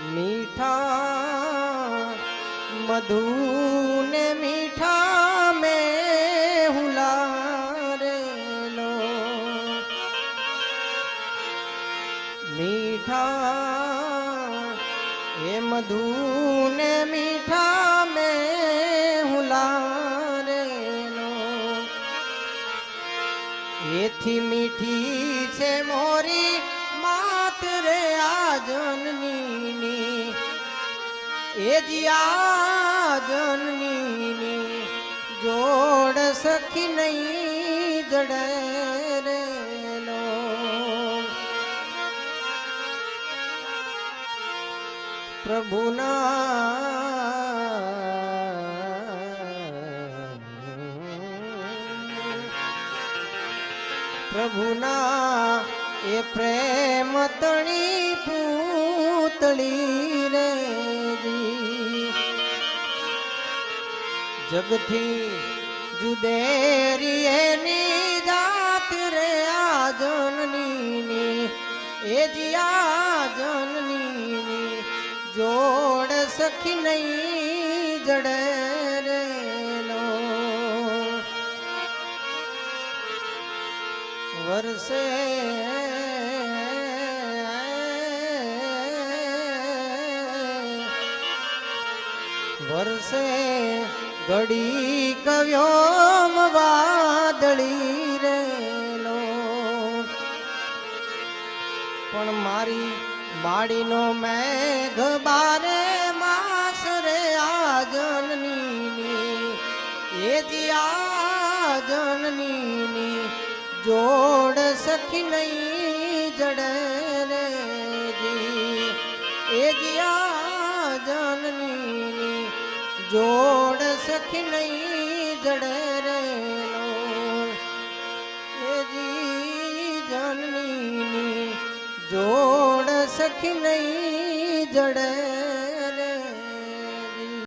મીઠા મધુ ને મીઠા મે હુલારેલો મીઠા, એ મધુ ને મીઠા મે હુલારેલો એથી મીઠી છે મોરી માત રે આ જનની એ જિયા જનની જોડ સખી નહીં જડે રે લો. પ્રભુના પ્રભુના એ પ્રેમ તણી પૂતળી જગથી જુદેરી એની જાત રે આ જનની એ જિયા જનની જોડ સખી નહીં જડે વરસે વરસે ઘડી કવ્યોમ વાદળી રેલો પણ મારી માડીનો મેઘ બારે માસ રે આ જનની એ જી જોડ સખી નહીં જડે રે જી. એ જી આ જનની જોડ સખી નહીં જડે રે જનની જોડ સખી નહીં જડે